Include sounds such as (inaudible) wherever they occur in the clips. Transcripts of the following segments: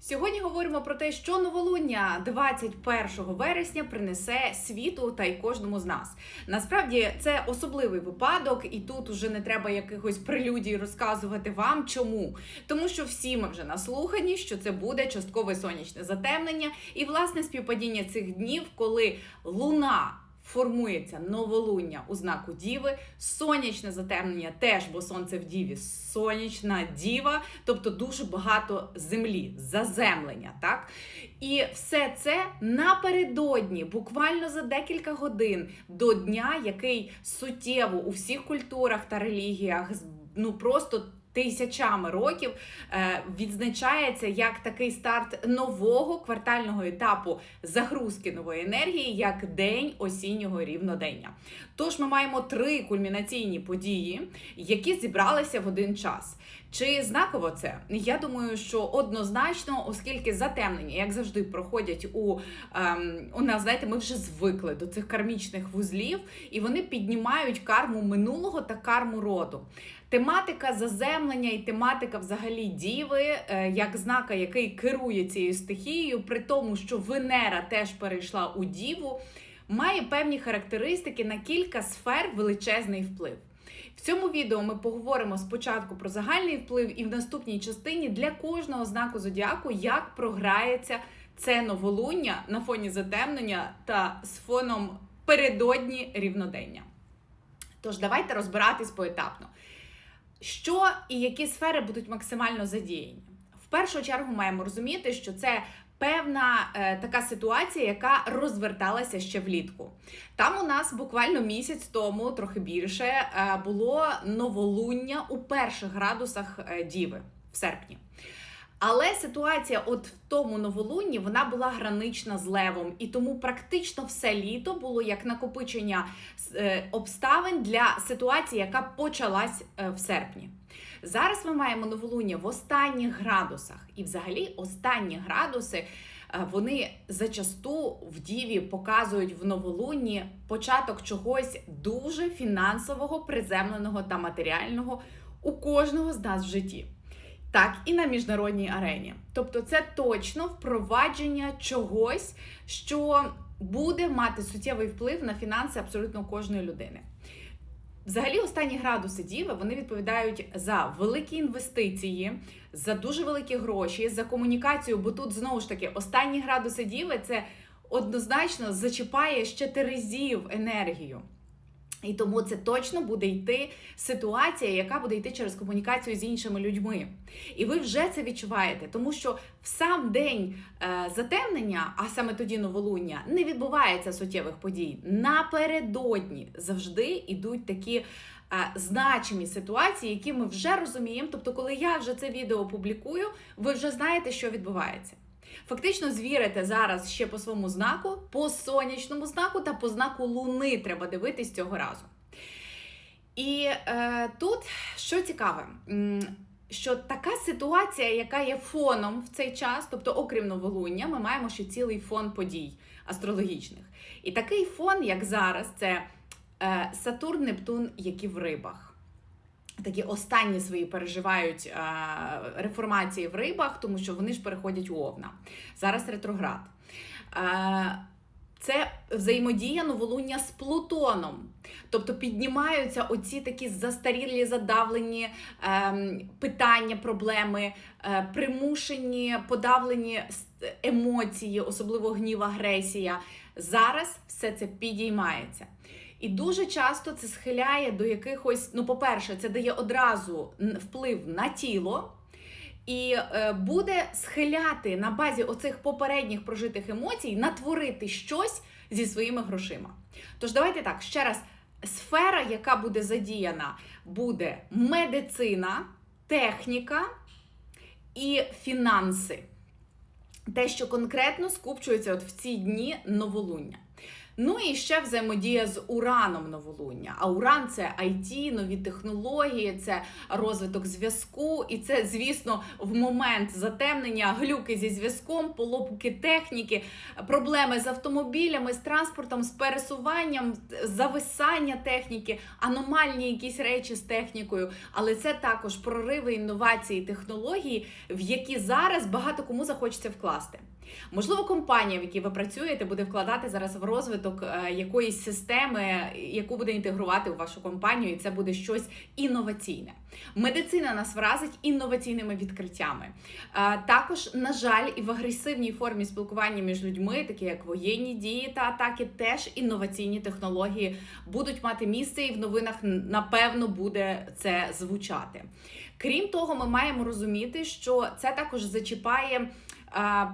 Сьогодні говоримо про те, що новолуння 21 вересня принесе світу та й кожному з нас. Насправді це особливий випадок, і тут уже не треба якихось прелюдій розказувати вам. Чому? Тому що всі ми вже наслухані, що це буде часткове сонячне затемнення, і власне співпадіння цих днів, коли луна. Формується новолуння у знаку Діви, сонячне затемнення теж, бо сонце в Діві, сонячна діва, тобто дуже багато землі, заземлення. так? І все це напередодні, буквально за декілька годин до дня, який суттєво у всіх культурах та релігіях ну просто тисячами років е, відзначається як такий старт нового квартального етапу загрузки нової енергії, як день осіннього рівнодення. Тож ми маємо три кульмінаційні події, які зібралися в один час. Чи знаково це? Я думаю, що однозначно, оскільки затемнення, як завжди, проходять у ем, у нас, знаєте, ми вже звикли до цих кармічних вузлів, і вони піднімають карму минулого та карму роду. Тематика заземлення і тематика взагалі діви, е, як знака, який керує цією стихією, при тому, що Венера теж перейшла у діву, має певні характеристики на кілька сфер величезний вплив. В цьому відео ми поговоримо спочатку про загальний вплив, і в наступній частині для кожного знаку зодіаку, як програється це новолуння на фоні затемнення та з фоном передодні рівнодення. Тож давайте розбиратись поетапно. Що і які сфери будуть максимально задіяні? В першу чергу маємо розуміти, що це певна е, така ситуація, яка розверталася ще влітку. Там у нас буквально місяць тому, трохи більше, е, було новолуння у перших градусах е, Діви в серпні. Але ситуація, от в тому новолунні, вона була гранична з левом, і тому практично все літо було як накопичення е, обставин для ситуації, яка почалась е, в серпні. Зараз ми маємо новолуння в останніх градусах, і взагалі останні градуси. е, Вони зачасту в діві показують в новолунні початок чогось дуже фінансового, приземленого та матеріального у кожного з нас в житті так і на міжнародній арені. Тобто, це точно впровадження чогось, що буде мати суттєвий вплив на фінанси абсолютно кожної людини. Взагалі, останні градуси діви вони відповідають за великі інвестиції, за дуже великі гроші, за комунікацію. Бо тут знову ж таки останні градуси діви це однозначно зачіпає ще терезів енергію. І тому це точно буде йти ситуація, яка буде йти через комунікацію з іншими людьми. І ви вже це відчуваєте, тому що в сам день е, затемнення, а саме тоді новолуння, не відбувається суттєвих подій. Напередодні завжди йдуть такі. е, Значимі ситуації, які ми вже розуміємо. Тобто, коли я вже це відео публікую, ви вже знаєте, що відбувається. Фактично звірите зараз ще по своєму знаку, по сонячному знаку та по знаку Луни треба дивитись цього разу. І е, тут що цікаве, що така ситуація, яка є фоном в цей час, тобто, окрім новолуння, ми маємо ще цілий фон подій астрологічних. І такий фон, як зараз, це е, Сатурн, Нептун, які в рибах. Такі останні свої переживають е, реформації в рибах, тому що вони ж переходять у Овна. Зараз ретроград. Е, це взаємодія новолуння з Плутоном. Тобто піднімаються оці такі застарілі, задавлені е, питання, проблеми, е, примушені, подавлені емоції, особливо гнів, агресія. Зараз все це підіймається. І дуже часто це схиляє до якихось, ну, по-перше, це дає одразу вплив на тіло. І е, буде схиляти на базі оцих попередніх прожитих емоцій натворити щось зі своїми грошима. Тож давайте так, ще раз, сфера, яка буде задіяна, буде медицина, техніка і фінанси. Те, що конкретно скупчується от в ці дні новолуння. Ну і ще взаємодія з ураном новолуння. А уран це IT, нові технології, це розвиток зв'язку, і це, звісно, в момент затемнення глюки зі зв'язком, поломки техніки, проблеми з автомобілями, з транспортом, з пересуванням, зависання техніки, аномальні якісь речі з технікою. Але це також прориви інновації, технології, в які зараз багато кому захочеться вкласти. Можливо, компанія, в якій ви працюєте, буде вкладати зараз в розвиток е, якоїсь системи, яку буде інтегрувати у вашу компанію, і це буде щось інноваційне. Медицина нас вразить інноваційними відкриттями. Е, Також, на жаль, і в агресивній формі спілкування між людьми, такі як воєнні дії та атаки, теж інноваційні технології будуть мати місце, і в новинах напевно буде це звучати. Крім того, ми маємо розуміти, що це також зачіпає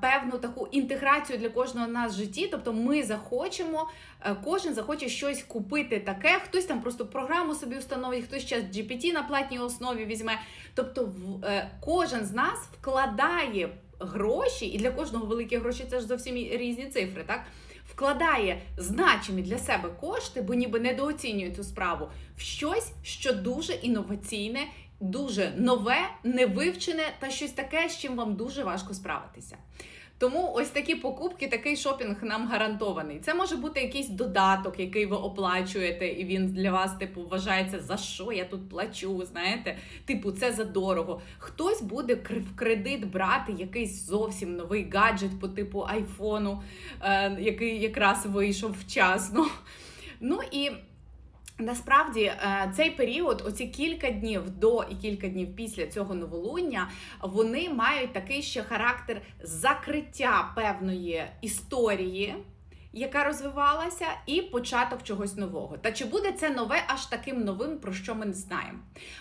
певну таку інтеграцію для кожного нас в житті. Тобто ми захочемо, е, кожен захоче щось купити таке, хтось там просто програму собі установить, хтось ще GPT на платній основі візьме. Тобто, е, кожен з нас вкладає гроші, і для кожного великі гроші це ж зовсім різні цифри, так? Вкладає значимі для себе кошти, бо ніби недооцінює цю справу в щось, що дуже інноваційне дуже нове, невивчене та щось таке, з чим вам дуже важко справитися. Тому ось такі покупки, такий шопінг нам гарантований. Це може бути якийсь додаток, який ви оплачуєте, і він для вас, типу, вважається, за що я тут плачу. Знаєте, типу, це за дорого. Хтось буде в кредит брати якийсь зовсім новий гаджет по типу айфону, е, який якраз вийшов вчасно. Ну і Насправді е, цей період, оці кілька днів до і кілька днів після цього новолуння, вони мають такий ще характер закриття певної історії яка розвивалася, і початок чогось нового. Та чи буде це нове аж таким новим, про що ми не знаємо?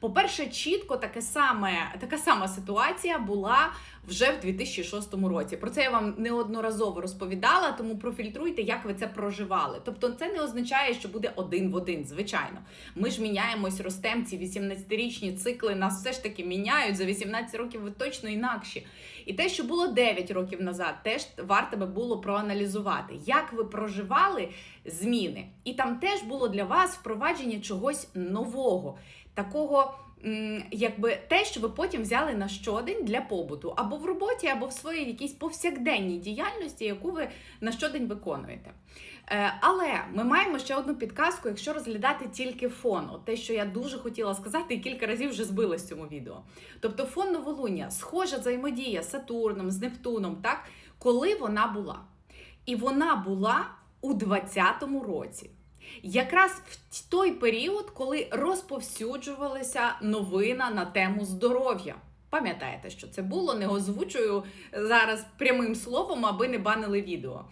По-перше, чітко таке саме, така сама ситуація була вже в 2006 році. Про це я вам неодноразово розповідала, тому профільтруйте, як ви це проживали. Тобто, це не означає, що буде один в один, звичайно. Ми ж міняємось, ростем, ці 18-річні цикли нас все ж таки міняють. За 18 років ви точно інакші. І те, що було 9 років назад, теж варто би було проаналізувати, як ви проживали зміни. І там теж було для вас впровадження чогось нового, такого. Якби те, що ви потім взяли на щодень для побуту, або в роботі, або в своїй якійсь повсякденній діяльності, яку ви на щодень виконуєте. Е, але ми маємо ще одну підказку, якщо розглядати тільки фон, те, що я дуже хотіла сказати, і кілька разів вже збила з цьому відео. Тобто фон новолуння, схожа взаємодія з Сатурном, з Нептуном, так, коли вона була. І вона була у 20-му році. Якраз в той період, коли розповсюджувалася новина на тему здоров'я. Пам'ятаєте, що це було? Не озвучую зараз прямим словом, аби не банили відео.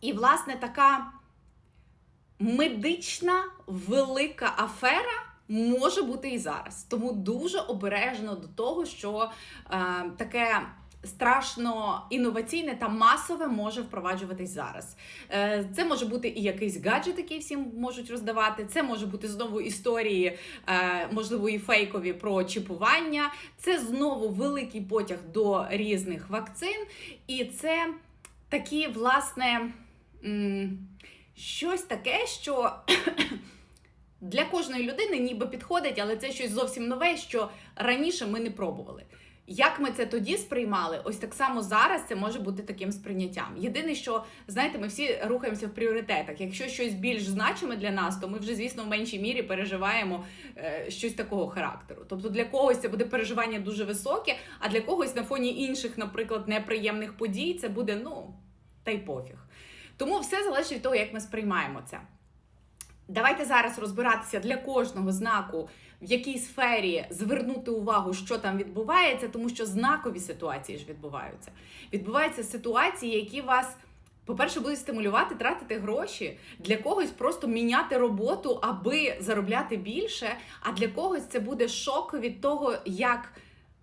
І, власне, така медична велика афера може бути і зараз. Тому дуже обережно до того, що е, таке. Страшно інноваційне та масове може впроваджуватись зараз. Е, це може бути і якийсь гаджет, який всім можуть роздавати. Це може бути знову історії, е, можливо, і фейкові про чіпування. Це знову великий потяг до різних вакцин, і це такі, власне щось таке, що (coughs) для кожної людини ніби підходить, але це щось зовсім нове, що раніше ми не пробували. Як ми це тоді сприймали, ось так само зараз це може бути таким сприйняттям. Єдине, що знаєте, ми всі рухаємося в пріоритетах. Якщо щось більш значиме для нас, то ми вже, звісно, в меншій мірі переживаємо е, щось такого характеру. Тобто для когось це буде переживання дуже високе, а для когось на фоні інших, наприклад, неприємних подій, це буде ну та й пофіг. Тому все залежить від того, як ми сприймаємо це. Давайте зараз розбиратися для кожного знаку, в якій сфері звернути увагу, що там відбувається, тому що знакові ситуації ж відбуваються. Відбуваються ситуації, які вас, по-перше, будуть стимулювати, тратити гроші, для когось просто міняти роботу, аби заробляти більше. А для когось це буде шок від того, як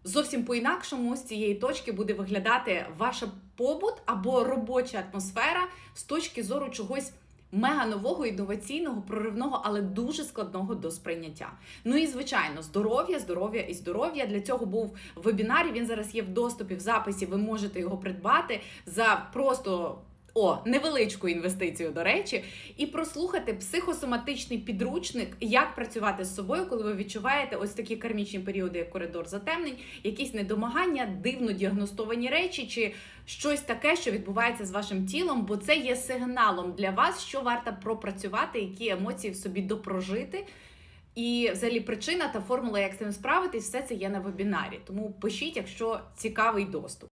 зовсім по-інакшому з цієї точки буде виглядати ваша побут або робоча атмосфера з точки зору чогось. Мега нового, інноваційного, проривного, але дуже складного до сприйняття. Ну і звичайно, здоров'я, здоров'я і здоров'я. Для цього був вебінар. Він зараз є в доступі в записі. Ви можете його придбати за просто О, невеличку інвестицію, до речі, і прослухати психосоматичний підручник, як працювати з собою, коли ви відчуваєте ось такі кармічні періоди, як коридор затемнень, якісь недомагання, дивно діагностовані речі, чи щось таке, що відбувається з вашим тілом, бо це є сигналом для вас, що варто пропрацювати, які емоції в собі допрожити. І взагалі причина та формула, як з цим справитись, все це є на вебінарі. Тому пишіть, якщо цікавий доступ.